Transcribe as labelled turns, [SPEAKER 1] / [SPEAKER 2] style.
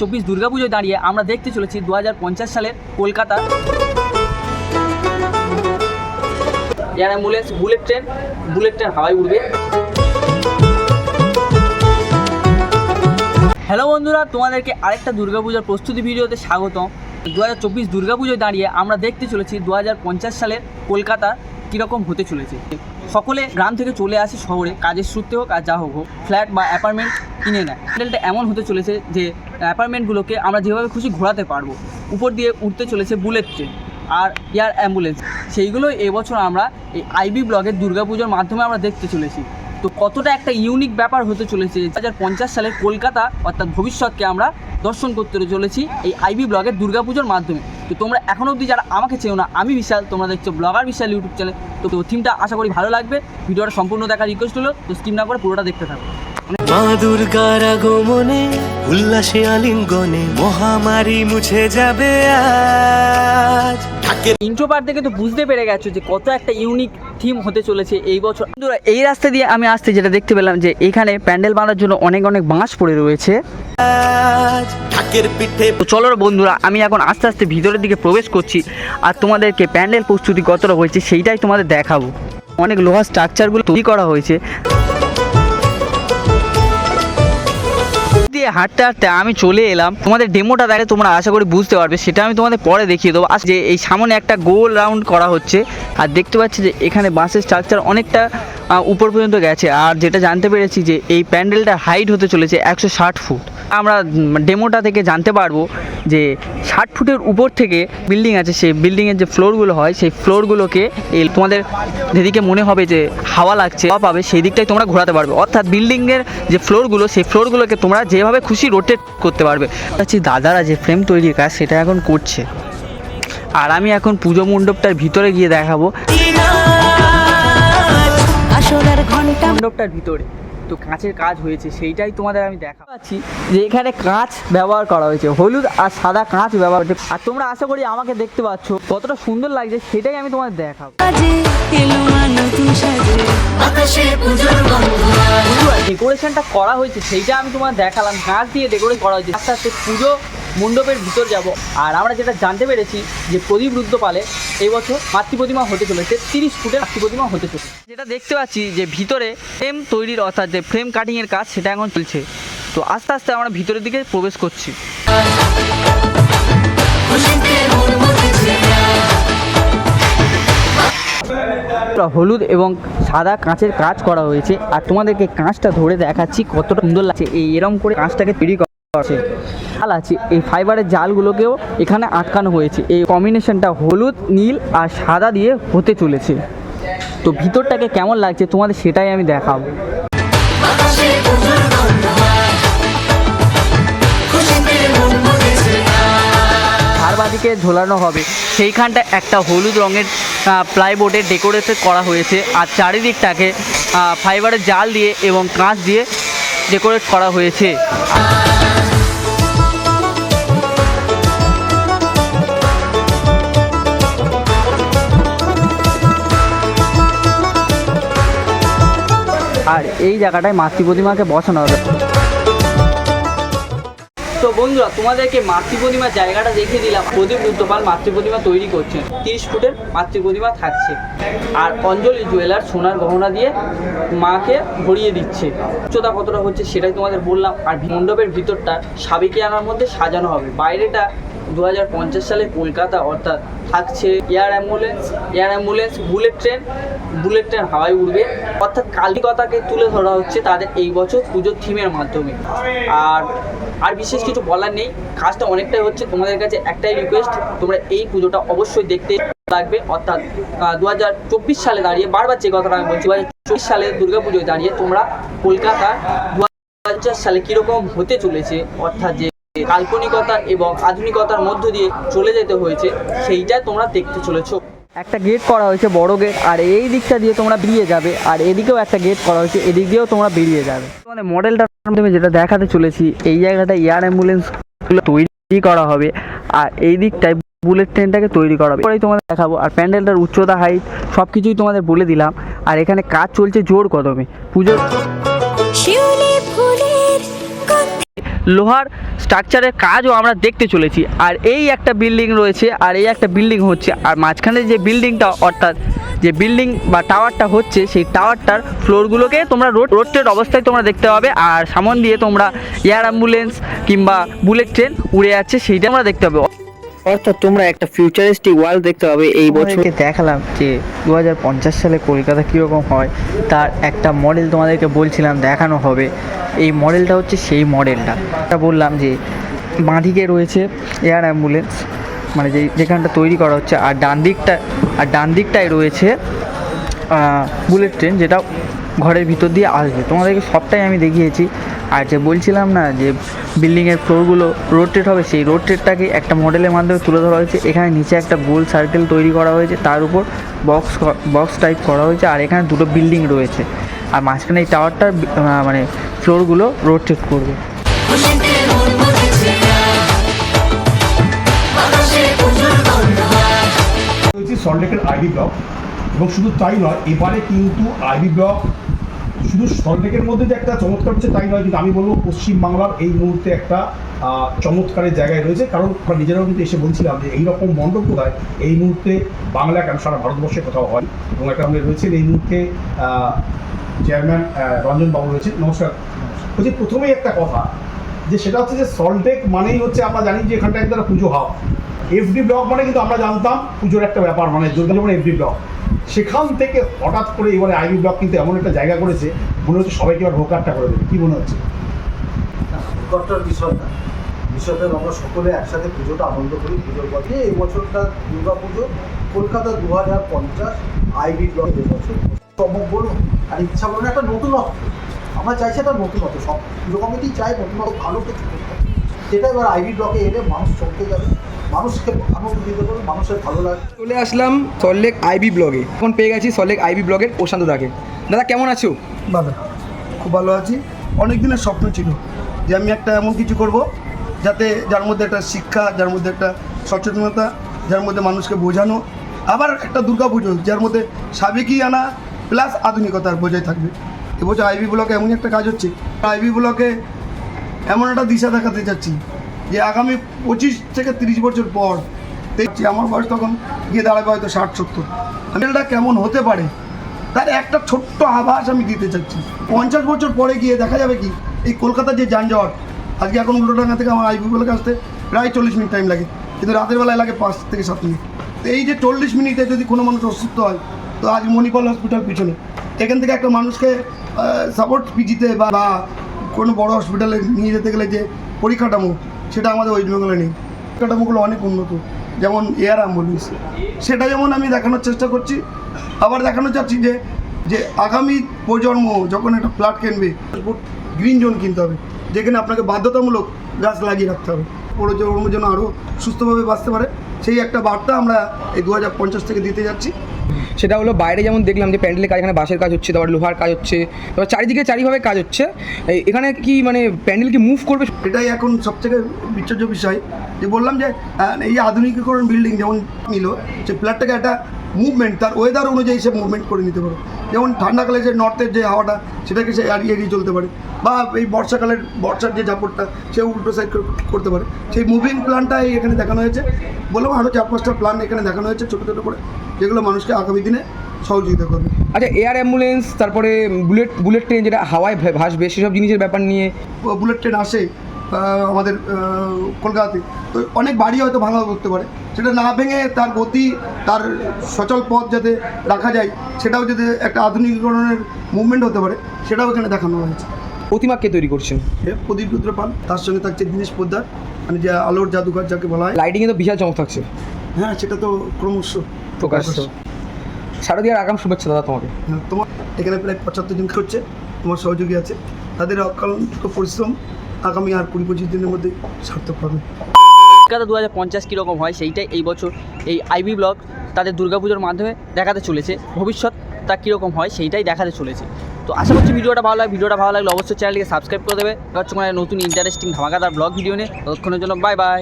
[SPEAKER 1] চব্বিশ দুর্গাপুজোয় দাঁড়িয়ে আমরা দেখতে চলেছি দু সালের Kolkata. Air ambulance bullet train bullet train হাওয়ায় উঠবে হ্যালো বন্ধুরা, তোমাদেরকে আরেকটা দুর্গাপূজার প্রস্তুতি ভিডিওতে স্বাগত দু হাজার চব্বিশ দুর্গাপুজোয় দাঁড়িয়ে আমরা দেখতে চলেছি দুহাজার পঞ্চাশ সালের কলকাতা কীরকম হতে চলেছে। সকলে গ্রাম থেকে চলে আসে শহরে, কাজের সূত্রে হোক আর যা হোক হোক, ফ্ল্যাট বা অ্যাপার্টমেন্ট কিনে নেয়। প্যান্ডেলটা এমন হতে চলেছে যে অ্যাপার্টমেন্টগুলোকে আমরা যেভাবে খুশি ঘোরাতে পারব, উপর দিয়ে উঠতে চলেছে বুলেট ট্রেন আর এয়ার অ্যাম্বুলেন্স। সেইগুলোই এবছর আমরা এই আইবি ব্লগের দুর্গাপুজোর মাধ্যমে আমরা দেখতে চলেছি। তো কতটা একটা ইউনিক ব্যাপার হতে চলেছে দু হাজার পঞ্চাশ সালে কলকাতা অর্থাৎ ভবিষ্যৎকে আমরা দর্শন করতে চলেছি এই আইবি ব্লগের দুর্গাপুজোর মাধ্যমে। তো তোমরা এখনও অবধি যারা আমাকে চেও না আমি বিশাল তোমরা দেখছ ব্লগার বিশাল ইউটিউব চ্যানেল তো থিমটা আশা করি ভালো লাগবে। ভিডিওটা সম্পূর্ণ দেখার রিকোয়েস্ট হলো তো স্কিম না করে পুরোটা দেখতে থাকো।
[SPEAKER 2] মা দুর্গার আগমনে উল্লাসে আলিঙ্গনে মহামারী মুছে যাবে আজ।
[SPEAKER 1] ইন্ট্রো পার্ট দেখে তো বুঝতে পেরে গেছো যে কত একটা ইউনিক থিম হতে চলেছে এই বছর। বন্ধুরা, এই রাস্তা দিয়ে আমি আসতে যেটা দেখতে পেলাম যে এখানে প্যান্ডেল বানার জন্য অনেক অনেক বাঁশ পড়ে রয়েছে। চলো বন্ধুরা আমি এখন আস্তে আস্তে ভিতরের দিকে প্রবেশ করছি আর তোমাদেরকে প্যান্ডেল প্রস্তুতি কতটা হয়েছে সেইটাই তোমাদের দেখাবো। অনেক লোহার স্ট্রাকচারগুলো তৈরি করা হয়েছে। দিয়ে হাঁটতে হাঁটতে আমি চলে এলাম। তোমাদের ডেমোটা দেখে তোমরা আশা করি বুঝতে পারবে, সেটা আমি তোমাদের পরে দেখিয়ে দেবো। আজ যে এই সামনে একটা গোল রাউন্ড করা হচ্ছে, আর দেখতে পাচ্ছি যে এখানে বাসের স্ট্রাকচার অনেকটা উপর পর্যন্ত গেছে। আর যেটা জানতে পেরেছি যে এই প্যান্ডেলটার হাইট হতে চলেছে একশো ষাট ফুট। আমরা ডেমোটা থেকে জানতে পারব যে ষাট ফুটের উপর থেকে বিল্ডিং আছে সেই বিল্ডিংয়ের যে ফ্লোরগুলো হয় সেই ফ্লোরগুলোকে এই তোমাদের যেদিকে মনে হবে যে হাওয়া লাগছে হাওয়া পাবে সেই দিকটাই তোমরা ঘোরাতে পারবে। অর্থাৎ বিল্ডিংয়ের যে ফ্লোরগুলো সেই ফ্লোরগুলোকে তোমরা যেভাবে খুশি রোটেট করতে পারবে। হচ্ছে দাদারা যে ফ্রেম তৈরির কাজ সেটা এখন করছে। আর আমি এখন পুজো মণ্ডপটার ভিতরে গিয়ে দেখাবো। মণ্ডপটার ভিতরে। তো কাঁচের কাজ হয়েছে সেইটাই তোমাদের আমি দেখা পাচ্ছি যে এখানে কাঁচ ব্যবহার করা হয়েছে হলুদ আর সাদা কাঁচ ব্যবহার হয়েছে। আর তোমরা আশা করি আমাকে দেখতে পাচ্ছ কতটা সুন্দর লাগছে সেটাই আমি তোমাদের দেখাবো। ডেকোরেশনটা করা হয়েছে সেইটা আমি তোমার দেখালাম। গাছ দিয়ে ডেকোরেট করা হয়েছে আস্তে আস্তে পুজো মণ্ডপের ভিতর যাব। আর আমরা যেটা জানতে পেরেছি যে প্রদীপ রুদ্রপালে এই বছর মাতৃ প্রতিমা হতে চলেছে, তিরিশ ফুটের মাতৃ প্রতিমা হতে চলেছে। যেটা দেখতে পাচ্ছি যে ভিতরে ফ্রেম তৈরির, অর্থাৎ যে ফ্রেম কাটিংয়ের কাজ সেটা এখন চলছে। তো আস্তে আস্তে আমরা ভিতরের দিকে প্রবেশ করছি। হলুদ এবং সাদা কাঁচের কাজ করা হয়েছে। আর তোমাদেরকে কাঁচটা ধরে দেখাচ্ছি কতটা সুন্দর লাগছে। এই এরম করে কাঁচটাকে তৈরি করা আছে জাল আছে। এই ফাইবারের জালগুলোকেও এখানে আটকানো হয়েছে। এই কম্বিনেশনটা হলুদ, নীল আর সাদা দিয়ে হতে চলেছে। তো ভিতরটাকে কেমন লাগছে তোমাদের সেটাই আমি দেখাবো। ধারবাদিকে ঝোলানো হবে। সেইখানটা একটা হলুদ রঙের প্লাইবোর্ডে ডেকোরেশন করা হয়েছে। আর চারিদিকটাকে ফাইবারের জাল দিয়ে এবং কাঁচ দিয়ে ডেকোরেট করা হয়েছে। আর এই জায়গাটায় মাতৃ প্রতিমাকে বসানো হবে। তো বন্ধুরা, তোমাদেরকে মাতৃ প্রতিমার জায়গাটা দেখিয়ে দিলাম। প্রদীপ রুদ্রপাল মাতৃ প্রতিমা তৈরি করছেন। তিরিশ ফুটের মাতৃ প্রতিমা থাকছে। আর অঞ্জলি জুয়েলার সোনার গহনা দিয়ে মাকে ভরিয়ে দিচ্ছে। উচ্চতা কতটা হচ্ছে সেটাই তোমাদের বললাম। আর মণ্ডপের ভিতরটা সাবেকি আনার মধ্যে সাজানো হবে। বাইরেটা দু হাজার পঞ্চাশ সালে কলকাতা, অর্থাৎ থাকছে air ambulance air ambulance, bullet train bullet train হাওয়ায় উঠবে অর্থাৎ কালিকতাকে তুলে ধরা হচ্ছে তাদের এই বছর পুজোর থিমের মাধ্যমে। আর আর বিশেষ কিছু বলার নেই। কাজটা অনেকটাই হচ্ছে তোমাদের কাছে একটাই রিকোয়েস্ট তোমরা এই পুজোটা অবশ্যই দেখতে লাগবে। অর্থাৎ দু হাজার চব্বিশ সালে দাঁড়িয়ে, বারবার যে কথাটা আমি বলছি দু হাজার চব্বিশ সালে দুর্গাপুজোয় দাঁড়িয়ে তোমরা কলকাতা দু সালে কীরকম হতে চলেছে, অর্থাৎ যে কাল্পনিকতা এবং আধুনিকতার মধ্য দিয়ে চলে যেতে হয়েছে সেইটা তোমরা দেখতে চলেছ। একটা গেট করা হয়েছে বড় গেট আর এই দিকটা দিয়ে তোমরা বেরিয়ে যাবে আর এদিকেও একটা গেট করা হয়েছে এদিক দিয়েও তোমরা বেরিয়ে যাবে। মানে মডেলটার মাধ্যমে যেটা দেখাতে চলেছি এই জায়গাটা এয়ার অ্যাম্বুলেন্সগুলো তৈরি করা হবে আর এই দিকটায় বুলেট ট্রেনটাকে তৈরি করা হবে। পরেই তোমাদের দেখাবো আর প্যান্ডেলটার উচ্চতা হাইট সব কিছুই তোমাদের বলে দিলাম। আর এখানে কাজ চলছে জোর কদমে। পুজোর লোহার স্ট্রাকচারের কাজও আমরা দেখতে চলেছি। আর এই একটা বিল্ডিং রয়েছে, আর এই একটা বিল্ডিং হচ্ছে, আর মাঝখানে যে বিল্ডিংটা, অর্থাৎ যে বিল্ডিং বা টাওয়ারটা হচ্ছে, সেই টাওয়ারটার ফ্লোরগুলোকে তোমরা রোড রোডটেড অবস্থায় তোমরা দেখতে পাবে। আর সামন দিয়ে তোমরা এয়ার অ্যাম্বুলেন্স কিংবা বুলেট ট্রেন উড়ে যাচ্ছে, সেইটা আমরা দেখতে পাবে। অর্থাৎ তোমরা একটা ফিউচারিস্টিক ওয়ার্ল্ড দেখতে পাবে এই বছরকে দেখালাম যে দু হাজার পঞ্চাশ সালে কলকাতা কীরকম হয় তার একটা মডেল তোমাদেরকে বলছিলাম দেখানো হবে। এই মডেলটা হচ্ছে সেই মডেলটা এটা বললাম যে বাঁদিকে রয়েছে এয়ার অ্যাম্বুলেন্স মানে যে যেখানটা তৈরি করা হচ্ছে আর ডান দিকটা আর ডান দিকটায় রয়েছে বুলেট ট্রেন যেটা ঘরের ভিতর দিয়ে আসবে। তোমাদেরকে সবটাই আমি দেখিয়েছি। আর যে বলছিলাম না যে বিল্ডিংয়ের ফ্লোরগুলো রোটেট হবে, সেই রোটেটটাকে একটা মডেলের মাধ্যমে তুলে ধরা হয়েছে। এখানে নিচে একটা গোল সার্কেল তৈরি করা হয়েছে, তার উপর বক্স বক্স টাইপ করা হয়েছে আর এখানে দুটো বিল্ডিং রয়েছে। আর মাঝখানে এই টাওয়ারটার মানে ফ্লোরগুলো রোটেট করবে।
[SPEAKER 3] সল্টলেকের আইবি ব্লক এবং শুধু তাই নয়, এবারে কিন্তু আইবি ব্লক শুধু সল্টলেকের মধ্যে যে একটা চমৎকার হচ্ছে তাই নয়, কিন্তু আমি বলব পশ্চিমবাংলার এই মুহূর্তে একটা চমৎকারের জায়গায় রয়েছে। কারণ আমরা নিজেরাও কিন্তু এসে বলছিলাম যে এইরকম মণ্ডপ বোধহয় এই মুহূর্তে বাংলা কেন সারা ভারতবর্ষে কোথাও হয় এবং একটা আমাদের রয়েছেন এই মুহূর্তে চেয়ারম্যান রঞ্জন বাবু রয়েছেন। নমস্কার। বলছি প্রথমেই একটা কথা, যে সেটা হচ্ছে যে সল্টেক মানেই হচ্ছে আমরা জানি যে এখানটা একটা পুজো হাব এফডি ব্লক মানে কিন্তু আমরা জানতাম পুজোর একটা ব্যাপার মানে দুর্গাপুর এফডি ব্লক সেখান থেকে হঠাৎ করে এবারে আইবি ব্লক কিন্তু এমন একটা জায়গা করেছে, মনে হচ্ছে সবাইকে এবার ভোকারটা করে দেবে। কি মনে হচ্ছে?
[SPEAKER 4] উৎকর্ষার বিষয় না। বিষয়টা আমরা সকলে একসাথে পুজোটা আনন্দ করি, পুজোর পথে এই বছরটা দুর্গা পুজো, কলকাতা দু হাজার পঞ্চাশ আইবি ব্লক এবছর বলুন, আর ইচ্ছা বলুন, একটা নতুনত্ব আমরা চাইছি একটা নতুনত্ব সব পুজো কমিটি চাই নতুনত্ব ভালো কিছু করতে। যেটা এবার আইবি ব্লকে এলে মানুষ চলতে যাবে। মানুষকে আনন্দ দিতে পারবে মানুষের ভালো লাগবে
[SPEAKER 5] চলে আসলাম সল্লেক আইবি ব্লগে এখন পেয়ে গেছি সল্লেক আইবি ব্লগের প্রশান্ত দাকে। দাদা কেমন আছো?
[SPEAKER 4] ভালো খুব ভালো আছি। অনেক দিনের স্বপ্ন ছিল যে আমি একটা এমন কিছু করব যাতে যার মধ্যে একটা শিক্ষা যার মধ্যে একটা সচেতনতা যার মধ্যে মানুষকে বোঝানো আবার একটা দুর্গা পুজো যার মধ্যে সাবেকি আনা প্লাস আধুনিকতার বজায় থাকবে। এবছর আইবি ব্লকে এমনই একটা কাজ হচ্ছে। আইবি ব্লকে এমন একটা দিশা দেখাতে চাচ্ছি যে আগামী পঁচিশ থেকে তিরিশ বছর পর দেখছি আমার বয়স তখন গিয়ে দাঁড়াবে হয়তো ষাট, সত্তর। হ্যান্ডেলটা কেমন হতে পারে? তার একটা ছোট্ট আভাস আমি দিতে চাচ্ছি। পঞ্চাশ বছর পরে গিয়ে দেখা যাবে কি, এই কলকাতার যে যানজট, আজকে এখন উল্টোডাঙ্গা থেকে আমার আইবি বলে আসতে প্রায় চল্লিশ মিনিট টাইম লাগে, কিন্তু রাতের বেলায় লাগে পাঁচ থেকে সাত মিনিট। তো এই যে চল্লিশ মিনিটে যদি কোনো মানুষ অসুস্থ হয়, তো আজ মণিপাল হসপিটাল পিছনে। এখান থেকে একটা মানুষকে সাপোর্ট পিজিতে বা বা কোনো বড় হসপিটালে নিয়ে যেতে গেলে যে পরিকাঠামো সেটা আমাদের ওয়েস্ট বেঙ্গলে নেই। পরিকাঠামোগুলো অনেক উন্নত, যেমন এয়ার অ্যাম্বুলেন্স সেটা যেমন আমি দেখানোর চেষ্টা করছি, আবার দেখানো চাচ্ছি যে যে আগামী প্রজন্ম যখন একটা ফ্ল্যাট কিনবে গ্রিন জোন কিনতে হবে, যেখানে আপনাকে বাধ্যতামূলক গাছ লাগিয়ে রাখতে হবে। প্রজন্ম যেন আরও সুস্থভাবে বাঁচতে পারে, সেই একটা বার্তা আমরা এই দু হাজার পঞ্চাশ থেকে দিতে যাচ্ছি।
[SPEAKER 5] সেটা হলো বাইরে যেমন দেখলাম যে প্যান্ডেলের কাজ, এখানে বাঁশের কাজ হচ্ছে, তারপর লোহার কাজ হচ্ছে তারপর চারিদিকে চারিভাবে কাজ হচ্ছে। এখানে কি মানে প্যান্ডেল কি মুভ করবে?
[SPEAKER 4] এটাই এখন সবথেকে বিচ্ছর্য বিষয়। যে বললাম যে এই আধুনিকীকরণ বিল্ডিং যেমন নিল সে ফ্ল্যাটটাকে একটা মুভমেন্ট তার ওয়েদার অনুযায়ী সে মুভমেন্ট করে নিতে পারে। যেমন ঠান্ডাকালে যে নর্থের যে হাওয়াটা সেটাকে সে এড়িয়ে এড়িয়ে চলতে পারে। বা এই বর্ষাকালের বর্ষার যে ঝাপড়টা সে উল্টো সাইড করতে পারে। সেই মুভিং প্ল্যানটাই এখানে দেখানো হয়েছে। বললাম আরও চার পাঁচটা প্ল্যান এখানে দেখানো হয়েছে ছোটো ছোটো করে যেগুলো মানুষকে আগামী দিনে সহযোগিতা করবে।
[SPEAKER 5] আচ্ছা এয়ার অ্যাম্বুলেন্স তারপরে বুলেট বুলেট ট্রেন যেটা হাওয়ায় ভাসবে সেসব জিনিসের ব্যাপার নিয়ে?
[SPEAKER 4] বুলেট ট্রেন আসে। আমাদের কলকাতাতে। তো অনেক বাড়ি হয়তো ভাঙা করতে পারে। সেটা না ভেঙে তার গতি তার সচল পথ যাতে রাখা যায় সেটাও যাতে একটা আধুনিকীকরণের মুভমেন্ট হতে পারে সেটাও এখানে দেখানো হয়েছে।
[SPEAKER 5] প্রতিমা কে তৈরি করছেন?
[SPEAKER 4] প্রদীপ রুদ্র পাল তার সঙ্গে থাকছে দীনেশ পোদ্দার মানে যে আলোর জাদুঘর যাকে বলা হয়।
[SPEAKER 5] লাইটিংয়ে তো বিশাল চমক থাকছে।
[SPEAKER 4] হ্যাঁ সেটা তো ক্রমশ
[SPEAKER 5] প্রকাশ্য। শারদীয়ার আগাম শুভেচ্ছা দাদা তোমাকে।
[SPEAKER 4] হ্যাঁ, তোমার এখানে প্রায় পঁচাত্তর জন করছে? তোমার সহযোগী আছে। তাদের অকালান্ত পরিশ্রম আগামী আর কুড়ি পঁচিশ দিনের মধ্যে সার্থক হবে।
[SPEAKER 1] কলকাতা দু হাজার পঞ্চাশ কীরকম হয় সেইটাই এই বছর এই আইবি ব্লগ তাদের দুর্গাপুজোর মাধ্যমে দেখাতে চলেছে। ভবিষ্যৎ তা কীরকম হয় সেইটাই দেখাতে চলেছে। তো আশা করছি ভিডিওটা ভালো লাগে ভিডিওটা ভালো লাগলে অবশ্যই চ্যানেলকে সাবস্ক্রাইব করে দেবে। নতুন ইন্টারেস্টিং ধামাকাদার ব্লগ ভিডিও নিয়ে। ততক্ষণের জন্য বাই বাই